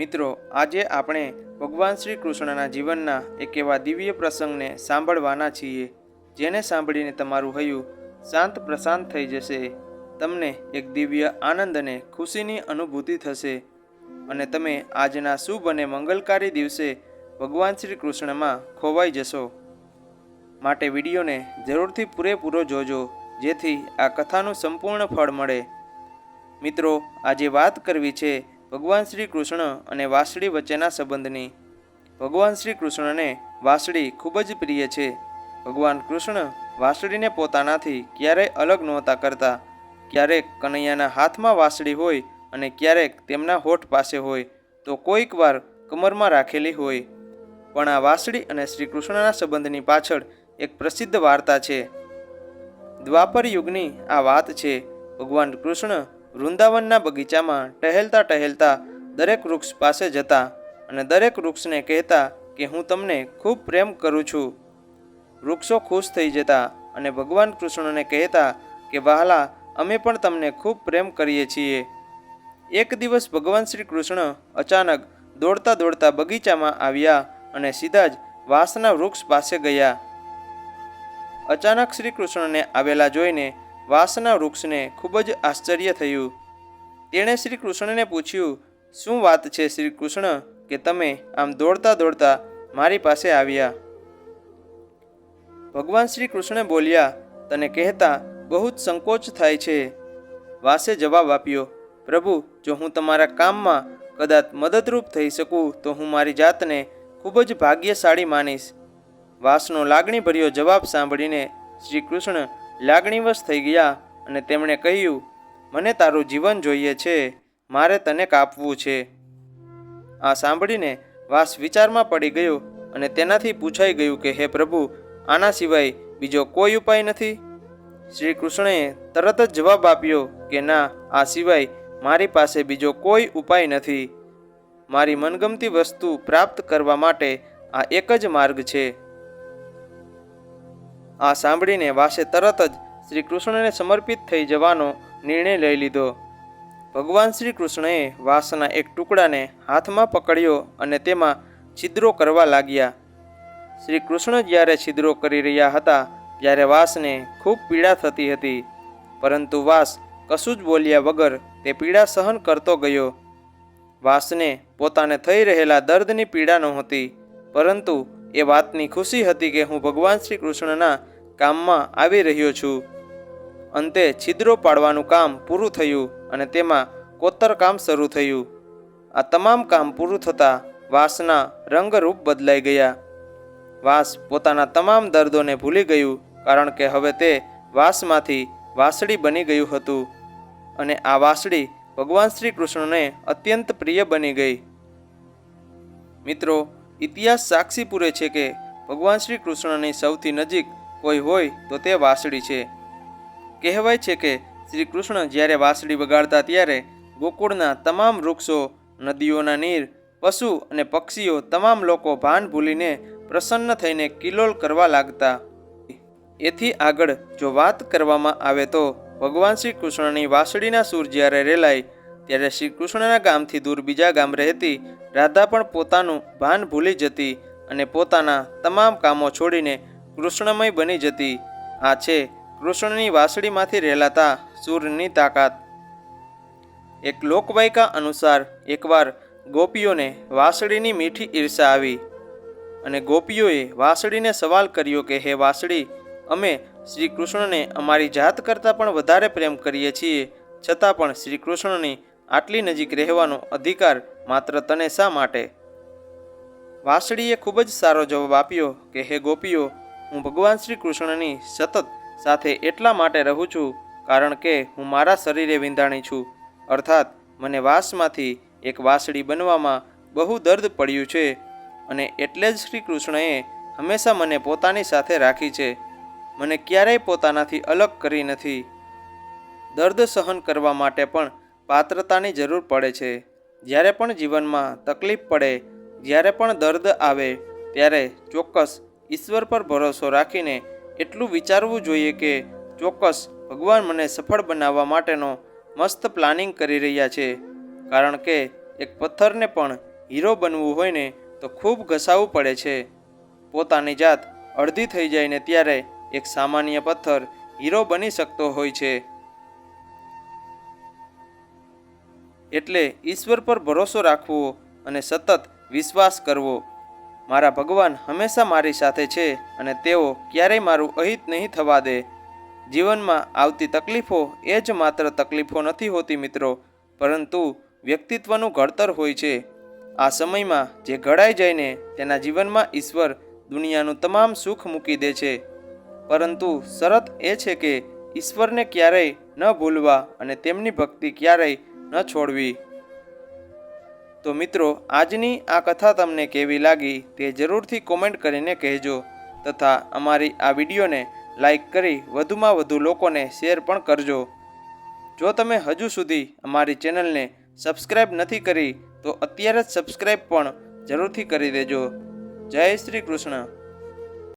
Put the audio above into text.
મિત્રો, આજે આપણે ભગવાન શ્રી કૃષ્ણના જીવનના એક એવા દિવ્ય પ્રસંગને સાંભળવાના છીએ, જેને સાંભળીને તમારું હૈયું શાંત પ્રશાંત થઈ જશે, તમને એક દિવ્ય આનંદ અને ખુશીની અનુભૂતિ થશે. અને તમે આજના શુભ અને મંગલકારી દિવસે ભગવાન શ્રી કૃષ્ણમાં ખોવાઈ જશો. માટે વિડીયોને જરૂરથી પૂરેપૂરો જોજો, જેથી આ કથાનું સંપૂર્ણ ફળ મળે. મિત્રો, આજે વાત કરવી છે ભગવાન શ્રી કૃષ્ણ અને વાસળી વચ્ચેના સંબંધની. ભગવાન શ્રી કૃષ્ણને વાંસળી ખૂબ જ પ્રિય છે. ભગવાન કૃષ્ણ વાંસળીને પોતાનાથી ક્યારેય અલગ નહોતા કરતા. ક્યારેક કનૈયાના હાથમાં વાંસળી હોય અને ક્યારેક તેમના હોઠ પાસે હોય, તો કોઈક વાર કમરમાં રાખેલી હોય. પણ આ વાંસળી અને શ્રી કૃષ્ણના સંબંધની પાછળ એક પ્રસિદ્ધ વાર્તા છે. દ્વાપર યુગની આ વાત છે. ભગવાન કૃષ્ણ વૃંદાવનના બગીચામાં ટહેલતા ટહેલતા દરેક વૃક્ષ પાસે જતા અને દરેક વૃક્ષને કહેતા કે હું તમને ખૂબ પ્રેમ કરું છું. વૃક્ષો ખુશ થઈ જતા અને ભગવાન કૃષ્ણને કહેતા કે, વહાલા, અમે પણ તમને ખૂબ પ્રેમ કરીએ છીએ. એક દિવસ ભગવાન શ્રી કૃષ્ણ અચાનક દોડતા દોડતા બગીચામાં આવ્યા અને સીધા જ વાંસના વૃક્ષ પાસે ગયા. અચાનક શ્રી કૃષ્ણને આવેલા જોઈને વાંસના વૃક્ષને ખૂબ જ આશ્ચર્ય થયું. તેણે શ્રી કૃષ્ણને પૂછ્યું, શું વાત છે શ્રી કૃષ્ણ, કે તમે આમ દોડતા દોડતા મારી પાસે આવ્યા? ભગવાન શ્રી કૃષ્ણ બોલ્યા, તને કહેતા બહુ જ સંકોચ થાય છે. વાસે જવાબ આપ્યો, પ્રભુ, જો હું તમારા કામમાં કદાચ મદદરૂપ થઈ શકું, તો હું મારી જાતને ખૂબ જ ભાગ્યશાળી માનીશ. વાસનો લાગણીભર્યો જવાબ સાંભળીને શ્રી કૃષ્ણ લાગણીવશ થઈ ગયા અને તેમણે કહ્યું, મને તારું જીવન જોઈએ છે. મારે તને કાપવું છે. આ સાંભળીને વાસ વિચારમાં પડી ગયો અને તેનાથી પૂછાઈ ગયું કે, હે પ્રભુ, આના સિવાય બીજો કોઈ ઉપાય નથી? શ્રી કૃષ્ણએ તરત જ જવાબ આપ્યો કે, ના, આ સિવાય મારી પાસે બીજો કોઈ ઉપાય નથી. મારી મનગમતી વસ્તુ પ્રાપ્ત કરવા માટે આ એક જ માર્ગ છે. આ સાંભળીને વાસે તરત જ શ્રી કૃષ્ણને સમર્પિત થઈ જવાનો નિર્ણય લઈ લીધો. ભગવાન શ્રી કૃષ્ણએ વાસના એક ટુકડાને હાથમાં પકડ્યો અને તેમાં છિદ્રો કરવા લાગ્યા. શ્રી કૃષ્ણ જ્યારે છિદ્રો કરી રહ્યા હતા, ત્યારે વાસને ખૂબ પીડા થતી હતી. પરંતુ વાસ કશું જ બોલ્યા વગર તે પીડા સહન કરતો ગયો. વાસને પોતાને થઈ રહેલા દર્દની પીડા નહોતી, પરંતુ એ વાતની ખુશી હતી કે હું ભગવાન શ્રી કૃષ્ણના કામમાં આવી રહ્યો છું. અંતે છિદ્રો પાડવાનું કામ પૂરું થયું અને તેમાં કોતર કામ શરૂ થયું. આ તમામ કામ પૂરું થતાં વાસના રંગરૂપ બદલાઈ ગયા. વાસ પોતાના તમામ દર્દોને ભૂલી ગયું કારણ કે હવે તે વાસમાંથી વાસળી બની ગયું હતું. અને આ વાસળી ભગવાન શ્રી કૃષ્ણને અત્યંત પ્રિય બની ગઈ. મિત્રો ઇતિહાસ સાક્ષી પૂરે છે કે ભગવાન શ્રી કૃષ્ણની સૌથી નજીક કોઈ હોય તો તે વાસળી છે. કહેવાય છે કે શ્રી કૃષ્ણ જ્યારે વાંસળી વગાડતા ત્યારે ગોકુળના તમામ વૃક્ષો, નદીઓના નીર, પશુ અને પક્ષીઓ તમામ લોકો ભાન ભૂલીને પ્રસન્ન થઈને કિલોલ કરવા લાગતા. એથી આગળ જો વાત કરવામાં આવે તો ભગવાન શ્રી કૃષ્ણની વાંસળીના સૂર જ્યારે રેલાય ત્યારે શ્રી કૃષ્ણના ગામથી દૂર બીજા ગામ રહેતી રાધા પણ પોતાનું ભાન ભૂલી જતી અને પોતાના તમામ કામો છોડીને કૃષ્ણમય બની જતી. આ છે કૃષ્ણની વાંસળીમાંથી રહેલાતા સૂરની તાકાત. એક લોકવાયકા અનુસાર એકવાર ગોપીઓને વાંસળીની મીઠી ઈર્ષા આવી અને ગોપીઓએ વાંસળીને સવાલ કર્યો કે, હે વાંસળી, અમે શ્રી કૃષ્ણને અમારી જાત કરતાં પણ વધારે પ્રેમ કરીએ છીએ. છતાં પણ શ્રી કૃષ્ણની આટલી નજીક રહેવાનો અધિકાર માત્ર તને શા માટે? વાંસળીએ ખૂબ જ સારો જવાબ આપ્યો કે, હે ગોપીઓ, હું ભગવાન શ્રી કૃષ્ણની સતત સાથે એટલા માટે રહું છું કારણ કે હું મારા શરીરે વિંધાણી છું. અર્થાત, મને વાસમાંથી એક વાંસળી બનવામાં બહુ દર્દ પડ્યું છે અને એટલે જ શ્રી કૃષ્ણએ હંમેશા મને પોતાની સાથે રાખી છે. મને ક્યારેય પોતાનાથી અલગ કરી નથી. દર્દ સહન કરવા માટે પણ પાત્રતાની જરૂર પડે છે. જ્યારે પણ જીવનમાં તકલીફ પડે, જ્યારે પણ દર્દ આવે, ત્યારે ચોક્કસ ઈશ્વર પર ભરોસો રાખીને એટલું વિચારવું જોઈએ કે ચોક્કસ ભગવાન મને સફળ બનાવવા માટેનો મસ્ત પ્લાનિંગ કરી રહ્યા છે. કારણ કે એક પથ્થરને પણ હીરો બનવું હોય ને તો ખૂબ ઘસાવું પડે છે. પોતાની જાત અડધી થઈ જાય ને ત્યારે એક સામાન્ય પથ્થર હીરો બની શકતો હોય છે. એટલે ઈશ્વર પર ભરોસો રાખવો અને સતત વિશ્વાસ કરવો. મારા ભગવાન હંમેશા મારી સાથે છે અને તેઓ ક્યારેય મારું અહિત નહીં થવા દે. જીવનમાં આવતી તકલીફો એ જ માત્ર તકલીફો નથી હોતી મિત્રો, પરંતુ વ્યક્તિત્વનું ઘડતર હોય છે. આ સમયમાં જે ઘડાઈ જાયને તેના જીવનમાં ઈશ્વર દુનિયાનું તમામ સુખ મૂકી દે છે. પરંતુ શરત એ છે કે ઈશ્વરને ક્યારેય ન ભૂલવા અને તેમની ભક્તિ ક્યારેય ન છોડવી. તો મિત્રો, આજની આ કથા તમને કેવી લાગી તે જરૂરથી કોમેન્ટ કરીને કહેજો તથા અમારી આ વિડીયોને લાઈક કરી વધુમાં વધુ લોકોને શેર પણ કરજો. જો તમે હજુ સુધી અમારી ચેનલને સબસ્ક્રાઈબ નથી કરી, તો અત્યારે જ સબસ્ક્રાઈબ પણ જરૂરથી કરી દેજો. જય શ્રી કૃષ્ણ.